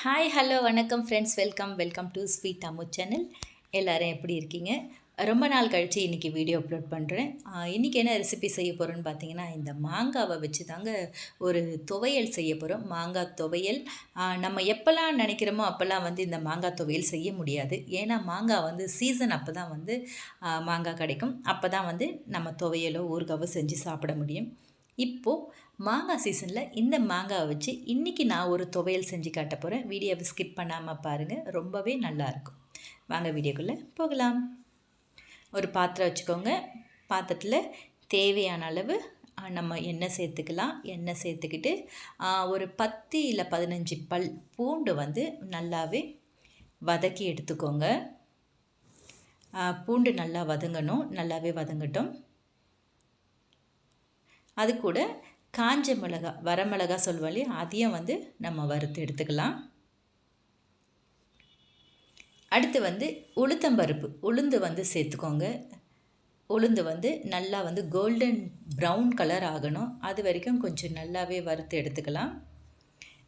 Hi hello வணக்கம் friends welcome welcome to sweet Ammu channel எல்லோரும் எப்படி இருக்கீங்க? ரொம்ப நாள் கழித்து இன்றைக்கி வீடியோ அப்லோட் பண்ணுறேன் இன்றைக்கி என்ன ரெசிபி செய்ய போகிறோன்னு பார்த்தீங்கன்னா இந்த மாங்காவை வச்சு தாங்க ஒரு துவையல் செய்ய போகிறோம் மாங்காய் துவையல். நம்ம எப்போல்லாம் நினைக்கிறோமோ அப்போல்லாம் வந்து இந்த மாங்காய் துவையல் செய்ய முடியாது. ஏன்னா மாங்காய் வந்து சீசன் அப்போ தான் வந்து மாங்காய் கிடைக்கும். அப்போ தான் வந்து நம்ம துவையலோ ஊறுகாவோ செஞ்சு சாப்பிட முடியும். இப்போது மாங்காய் சீசனில் இந்த மாங்காவை வச்சு இன்றைக்கி நான் ஒரு துவையல் செஞ்சு காட்ட போகிறேன் வீடியோவை ஸ்கிப் பண்ணாமல் பாருங்கள் ரொம்பவே நல்லாயிருக்கும் வாங்க வீடியோக்குள்ளே போகலாம். ஒரு பாத்திரம் வச்சுக்கோங்க. பாத்திரத்தில் தேவையான அளவு நம்ம எண்ணெய் சேர்த்துக்கலாம். எண்ணெய் சேர்த்துக்கிட்டு ஒரு பத்து இல்லை பதினஞ்சு பல் பூண்டு வந்து நல்லாவே வதக்கி எடுத்துக்கோங்க. பூண்டு நல்லா வதங்கணும். நல்லாவே வதங்கட்டும். அது கூட காஞ்ச மிளகா வரமிளகா சொல்லுவோம் இல்லையா? அதையும் வந்து நம்ம வறுத்து எடுத்துக்கலாம். அடுத்து வந்து உளுத்தம்பருப்பு உளுந்து வந்து சேர்த்துக்கோங்க. உளுந்து வந்து நல்லா வந்து கோல்டன் ப்ரௌன் கலர் ஆகணும். அது வரைக்கும் கொஞ்சம் நல்லாவே வறுத்து எடுத்துக்கலாம்.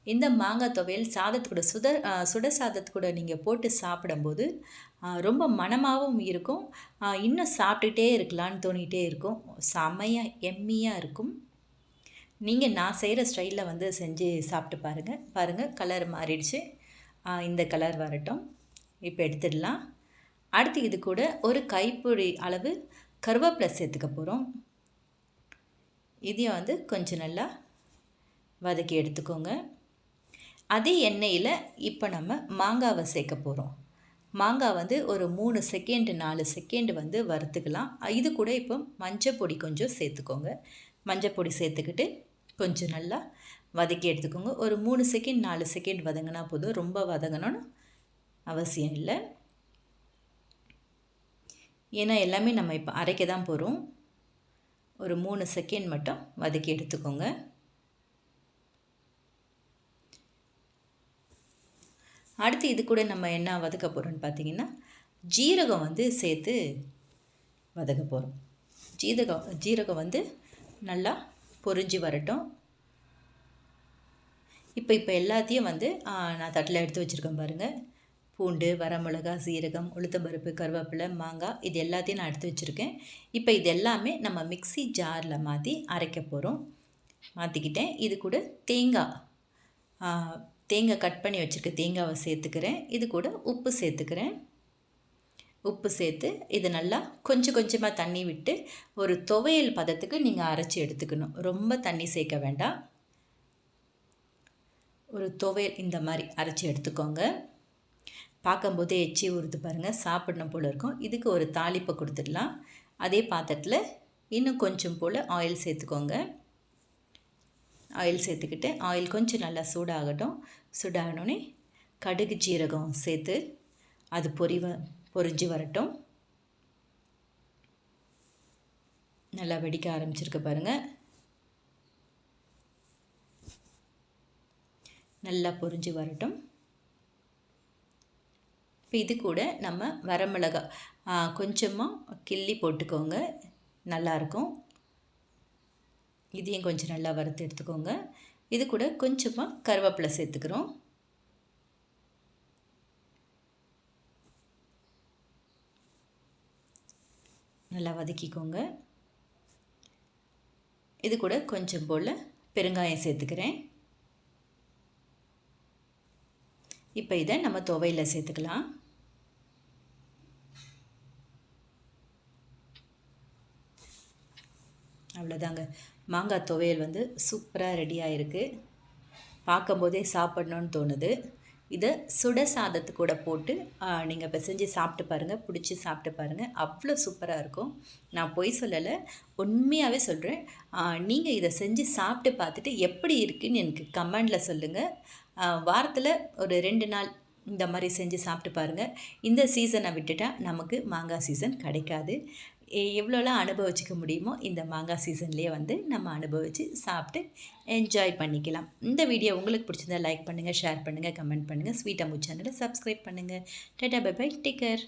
இந்த மாங்காய் துவையல் சாதத்து கூட சுட சுட சாதத்து கூட நீங்கள் போட்டு சாப்பிடும்போது ரொம்ப மனமாகவும் இருக்கும். இன்னும் சாப்பிட்டுட்டே இருக்கலான்னு தோணிகிட்டே இருக்கும். செமையாக எம்மியாக இருக்கும். நீங்கள் நான் செய்கிற ஸ்டைலில் வந்து செஞ்சு சாப்பிட்டு பாருங்கள் பாருங்கள் கலர் மாறிடுச்சு. இந்த கலர் வரட்டும். இப்போ எடுத்துடலாம். அடுத்து இது கூட ஒரு கைப்பிடி அளவு கருவேப்பிலை சேர்த்துக்க போகிறோம் இதையும் வந்து கொஞ்சம் நல்லா வதக்கி எடுத்துக்கோங்க. அதே எண்ணெயில் இப்போ நம்ம மாங்காவை சேர்க்க போகிறோம் மாங்காய் வந்து ஒரு மூணு செகண்டு நாலு செகண்டு வந்து வறுத்துக்கலாம். இது கூட இப்போ மஞ்சள் பொடி கொஞ்சம் சேர்த்துக்கோங்க. மஞ்சள் பொடி சேர்த்துக்கிட்டு கொஞ்சம் நல்லா வதக்கி எடுத்துக்கோங்க. ஒரு மூணு செகண்ட் நாலு செகண்ட் வதங்கினா போதும். ரொம்ப வதங்கணும்னு அவசியம் இல்லை. ஏன்னா எல்லாமே நம்ம இப்போ அரைக்க தான் போகிறோம் ஒரு மூணு செகண்ட் மட்டும் வதக்கி எடுத்துக்கோங்க. அடுத்து இது கூட நம்ம என்ன வதக்க போகிறோம்னு பார்த்தீங்கன்னா ஜீரகம் வந்து சேர்த்து வதக்க போகிறோம் ஜீரகம் ஜீரகம் வந்து நல்லா பொரிஞ்சு வரட்டும். இப்போ இப்போ எல்லாத்தையும் வந்து நான் தட்டில் எடுத்து வச்சுருக்கேன் பாருங்கள் பூண்டு வரமிளகா சீரகம் உளுத்தம்பருப்பு கருவேப்பிலை மாங்காய் இது எல்லாத்தையும் நான் எடுத்து வச்சுருக்கேன். இப்போ இது எல்லாமே நம்ம மிக்ஸி ஜாரில் மாற்றி அரைக்க போகிறோம் மாற்றிக்கிட்டேன் இது கூட தேங்காய். தேங்காய் கட் பண்ணி வச்சுருக்க தேங்காவை சேர்த்துக்கிறேன். இது கூட உப்பு சேர்த்துக்கிறேன். உப்பு சேர்த்து இது நல்லா கொஞ்சம் கொஞ்சமாக தண்ணி விட்டு ஒரு துவையல் பதத்துக்கு நீங்கள் அரைச்சி எடுத்துக்கணும். ரொம்ப தண்ணி சேர்க்க வேண்டாம். ஒரு துவையல் இந்த மாதிரி அரைச்சி எடுத்துக்கோங்க. பார்க்கும்போதே எச்சி உறுது பாருங்கள் சாப்பிடணும் போல் இருக்கும். இதுக்கு ஒரு தாளிப்பை கொடுத்துடலாம். அதே பாத்திரத்தில் இன்னும் கொஞ்சம் போல் ஆயில் சேர்த்துக்கோங்க. ஆயில் சேர்த்துக்கிட்டு ஆயில் கொஞ்சம் நல்லா சூடாகட்டும். சூடாகணுன்னே கடுகு ஜீரகம் சேர்த்து அது பொறிவ பொரிஞ்சு வரட்டும். நல்லா வெடிக்க ஆரம்பிச்சிருக்கு பாருங்கள் நல்லா பொரிஞ்சு வரட்டும். இப்போ இது கூட நம்ம வரமிளகா கொஞ்சமாக கிள்ளி போட்டுக்கோங்க. நல்லாயிருக்கும் இதையும் கொஞ்சம் நல்லா வறுத்து எடுத்துக்கோங்க. இது கூட கொஞ்சமாக கருவேப்பிலை சேர்த்துக்கிறோம். நல்லா வதக்கிக்கோங்க. இது கூட கொஞ்சம் போல் பெருங்காயம் சேர்த்துக்கிறேன். இப்போ இதை நம்ம துவையில் சேர்த்துக்கலாம். அவ்வளோதாங்க மாங்காய் துவையல் வந்து சூப்பராக ரெடி ஆகிருக்கு பார்க்கும்போதே சாப்பிட்ணுன்னு தோணுது. இதை சுட சாதத்து கூட போட்டு நீங்கள் இப்போ செஞ்சு சாப்பிட்டு பாருங்கள் பிடிச்சி சாப்பிட்டு பாருங்கள் அவ்வளோ சூப்பராக இருக்கும். நான் பொய் சொல்லலை உண்மையாகவே சொல்கிறேன் நீங்கள் இதை செஞ்சு சாப்பிட்டு பார்த்துட்டு எப்படி இருக்குன்னு எனக்கு கமெண்டில் சொல்லுங்கள் வாரத்தில் ஒரு ரெண்டு நாள் இந்த மாதிரி செஞ்சு சாப்பிட்டு பாருங்கள் இந்த சீசனை விட்டுட்டா நமக்கு மாங்காய் சீசன் கிடைக்காது. எவ்வளோலாம் அனுபவிச்சுக்க முடியுமோ இந்த மாங்காய் சீசன்லேயே வந்து நம்ம அனுபவித்து சாப்பிட்டு என்ஜாய் பண்ணிக்கலாம். இந்த வீடியோ உங்களுக்கு பிடிச்சிருந்தா லைக் பண்ணுங்கள் ஷேர் பண்ணுங்கள் கமெண்ட் பண்ணுங்கள் ஸ்வீட் அம்மு சேனலை சப்ஸ்கிரைப் பண்ணுங்கள் tata bye bye take care